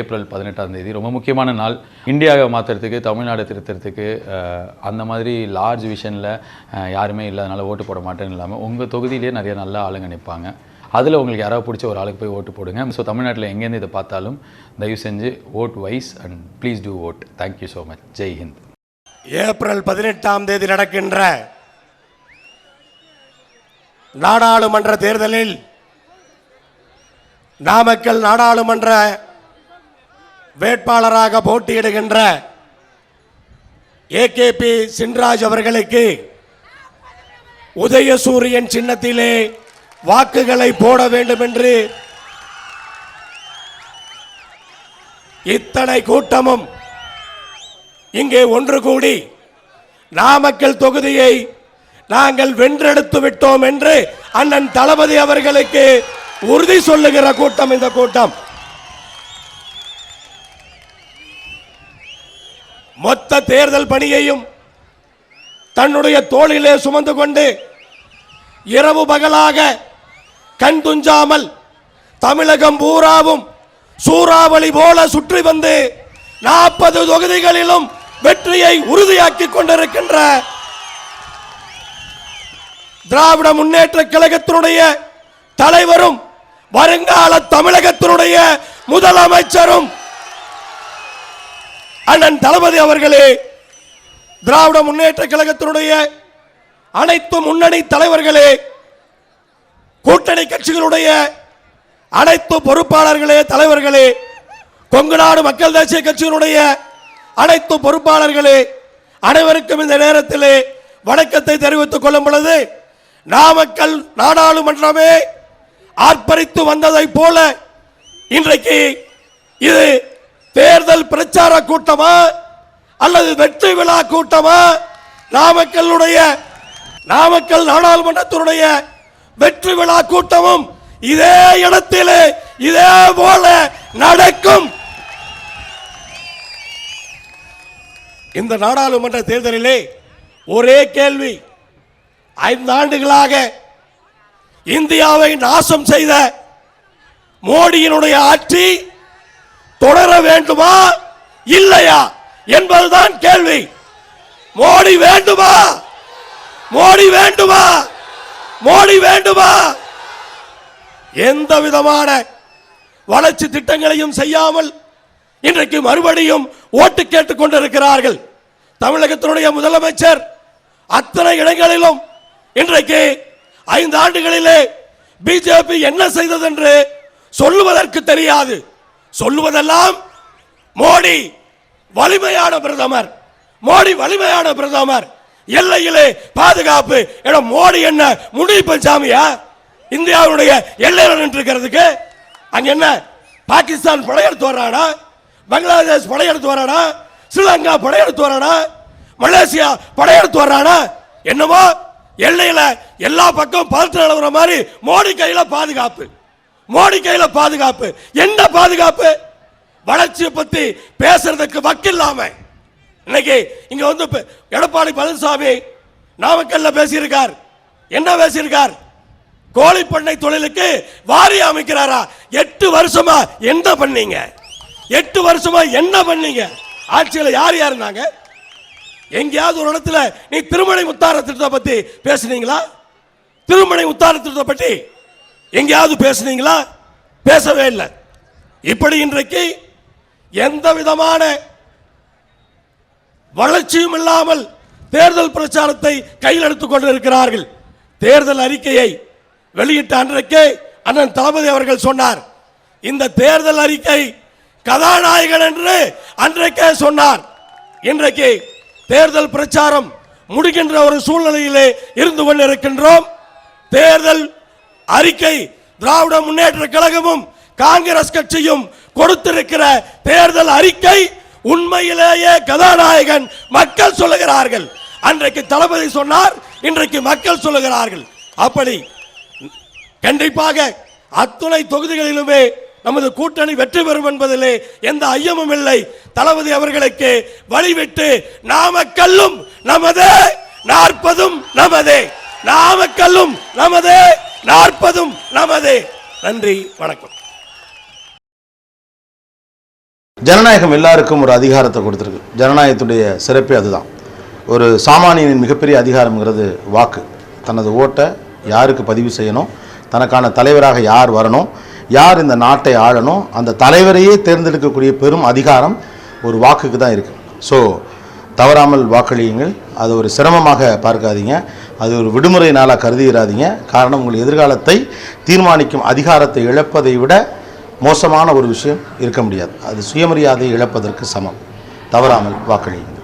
April பதினெட்டாம் தேதி. ரொம்ப முக்கியமான நாள். இந்தியாவை மாற்றுறதுக்கு தமிழ்நாடு திருத்துறதுக்கு அந்த மாதிரி லார்ஜ் விஷனில் யாருமே இல்லாதனால ஓட்டு போட மாட்டேன்னு இல்லாமல் உங்கள் தொகுதியிலேயே நிறைய நல்ல ஆளுங்க நிற்பாங்க அதில் உங்களுக்கு யாராவது பிடிச்ச ஒரு ஆளுக்கு போய் ஓட்டு போடுங்க. ஸோ தமிழ்நாட்டில் எங்கேருந்து இதை பார்த்தாலும் தயவு செஞ்சு vote wise and please do vote thank you so much Jai Hind April பதினெட்டாம் தேதி நடக்கின்ற நாடாளுமன்ற தேர்தலில் நாமக்கல் நாடாளுமன்ற வேட்பாளராக போட்டியிடுகின்ற ஏகேபி சின்ராஜ் அவர்களுக்கு உதயசூரியன் சின்னத்திலே வாக்குகளை போட வேண்டும் என்று இத்தனை கூட்டமும் இங்கே ஒன்று கூடி நாமக்கல் தொகுதியை நாங்கள் வென்றெடுத்து விட்டோம் என்று அண்ணன் தளபதி அவர்களுக்கு உறுதி சொல்லுகிற கூட்டம் இந்த கூட்டம். மொத்த தேர்தல் பணியையும் தன்னுடைய தோளிலே சுமந்து கொண்டு இரவு பகலாக கண் துஞ்சாமல் தமிழகம் பூராவும் சூறாவளி போல சுற்றி வந்து நாற்பது தொகுதிகளிலும் வெற்றியை உறுதியாக்கிக் கொண்டிருக்கின்ற திராவிட முன்னேற்ற கழகத்தினுடைய தலைவரும் வருங்கால தமிழகத்தினுடைய முதலமைச்சரும் அண்ணன் தளபதி அவர்களே திராவிட முன்னேற்ற கழகத்தினுடைய அனைத்து முன்னணி தலைவர்களே கூட்டணி கட்சிகளுடைய அனைத்து பொறுப்பாளர்களே தலைவர்களே கொங்கு நாடு மக்கள் தேசிய கட்சியினுடைய அனைத்து பொறுப்பாளர்களே அனைவருக்கும் இந்த நேரத்திலே வணக்கத்தை தெரிவித்துக் கொள்ளும் பொழுது நாமக்கல் நாடாளுமன்றமே ஆர்ப்பரித்து வந்ததைப் போல இன்றைக்கு இது தேர்தல் பிரச்சார கூட்டமா அல்லது வெற்றி விழா கூட்டமா? நாமக்கல்லுடைய நாமக்கல் நாடாளுமன்றத்தினுடைய வெற்றி விழா கூட்டமும் இதே இடத்திலே இதே போல நடக்கும். இந்த நாடாளுமன்ற தேர்தலிலே ஒரே கேள்வி. ஐந்து ஆண்டுகளாக இந்தியாவை நாசம் செய்த மோடியினுடைய ஆட்சி தொடர வேண்டுமா? இல்லையா? என்பதுதான் கேள்வி. மோடி வேண்டுமா? மோடி வேண்டுமா? மோடி வேண்டுமா? எந்த விதமான வளர்ச்சி திட்டங்களையும் செய்யாமல் இன்றைக்கு மறுபடியும் ஓட்டு கேட்டுக் கொண்டிருக்கிறார்கள். தமிழகத்தினுடைய முதலமைச்சர் அத்தனை இடங்களிலும் இன்றைக்கு ஐந்து ஆண்டுகளிலே பிஜேபி என்ன செய்தது என்று சொல்லுவதற்கு தெரியாது. சொல்லுவதெல்லாம் மோடி வலிமையான பிரதமர். மோடி வலிமையான பிரதமர். எல்லையிலே பாதுகாப்பு. என மோடி என்ன முடிப்பு சாமியா? இந்தியாவுடைய எல்லையில் நின்றுக்கிறதுக்கு அங்க என்ன? பாகிஸ்தான் படையெடுத்து வர்றானா பங்களாதேஷ் படையெடுத்து வர்றானா ஸ்ரீலங்கா படையெடுத்து வரானா மலேசியா படையெடுத்து வர்றானா என்னமோ எல்லையில எல்லா பக்கம் பார்த்து நிலவுற மாதிரி மோடி கையில பாதுகாப்பு. மோடி கையில பாதுகாப்பு. என்ன பாதுகாப்பு? வளர்ச்சியை பத்தி பேசுறதுக்கு வக்கில்லாம இன்னைக்கு இங்க வந்து எடப்பாடி பழனிசாமி நாமக்கல்ல பேசியிருக்கார். என்ன பேசியிருக்கார்? கோழி பண்ணை தொழிலுக்கு வாரி அமைக்கிறாரா? எட்டு வருஷமா என்ன பண்ணீங்க? எட்டு வருஷமா என்ன பண்ணீங்க? ஆட்சியில் யார் யார் இருந்தாங்க? எங்கேயாவது ஒரு இடத்துல நீ திருமணை உத்தார திட்டத்தை பத்தி பேசுனீங்களா? திருமணை உத்தார திட்டத்தை பற்றி எங்கேயாவது பேசுனீங்களா? பேசவே இல்லை. இப்படி இன்றைக்கு எந்த விதமான வளர்ச்சியும் இல்லாமல் தேர்தல் பிரச்சாரத்தை கையில் எடுத்துக் கொண்டிருக்கிறார்கள். தேர்தல் அறிக்கையை வெளியிட்ட அன்றைக்கே அண்ணன் தளபதி அவர்கள் சொன்னார். இந்த தேர்தல் அறிக்கை கதாநாயகன் என்று அன்றைக்கே சொன்னார். இன்றைக்கு தேர்தல் பிரச்சாரம் முடிகின்ற ஒரு சூழ்நிலையிலே இருந்து கொண்டிருக்கின்றோம். தேர்தல் அறிக்கை திராவிட முன்னேற்ற கழகமும் காங்கிரஸ் கட்சியும் கொடுத்திருக்கிற தேர்தல் அறிக்கை உண்மையிலேயே கதாநாயகன் மக்கள் சொல்லுகிறார்கள். அன்றைக்கு தளபதி சொன்னார் இன்றைக்கு மக்கள் சொல்லுகிறார்கள். அப்படி கண்டிப்பாக அத்துணை தொகுதிகளிலுமே நமது கூட்டணி வெற்றி பெறும் என்பதிலே எந்த ஐயமும் இல்லை. தளபதி அவர்களுக்கு வழிவிட்டு நாமக்கல்லும் நமதே நாற்பதும் நமதே நாமக்கல்லும் நமதே. நாற்பதும் நமதே நன்றி வணக்கம். ஜனநாயகம் எல்லாருக்கும் ஒரு அதிகாரத்தை கொடுத்துருக்கு. ஜனநாயகத்துடைய சிறப்பே அதுதான். ஒரு சாமானியனின் மிகப்பெரிய அதிகாரம்ங்கிறது வாக்கு. தனது ஓட்டை யாருக்கு பதிவு செய்யணும்? தனக்கான தலைவராக யார் வரணும்? யார் இந்த நாட்டை ஆளணும்? அந்த தலைவரையே தேர்ந்தெடுக்கக்கூடிய பெரும் அதிகாரம் ஒரு வாக்குக்கு தான் இருக்குது ஸோ தவறாமல் வாக்களியுங்கள். அது ஒரு சிரமமாக பார்க்காதீங்க. அது ஒரு விடுமுறை நாளாக கருதிடாதீங்க காரணம் உங்கள் எதிர்காலத்தை தீர்மானிக்கும் அதிகாரத்தை இழப்பதை விட மோசமான ஒரு விஷயம் இருக்க முடியாது. அது சுயமரியாதை இழப்பதற்கு சமம். தவறாமல் வாக்களியுங்கள்.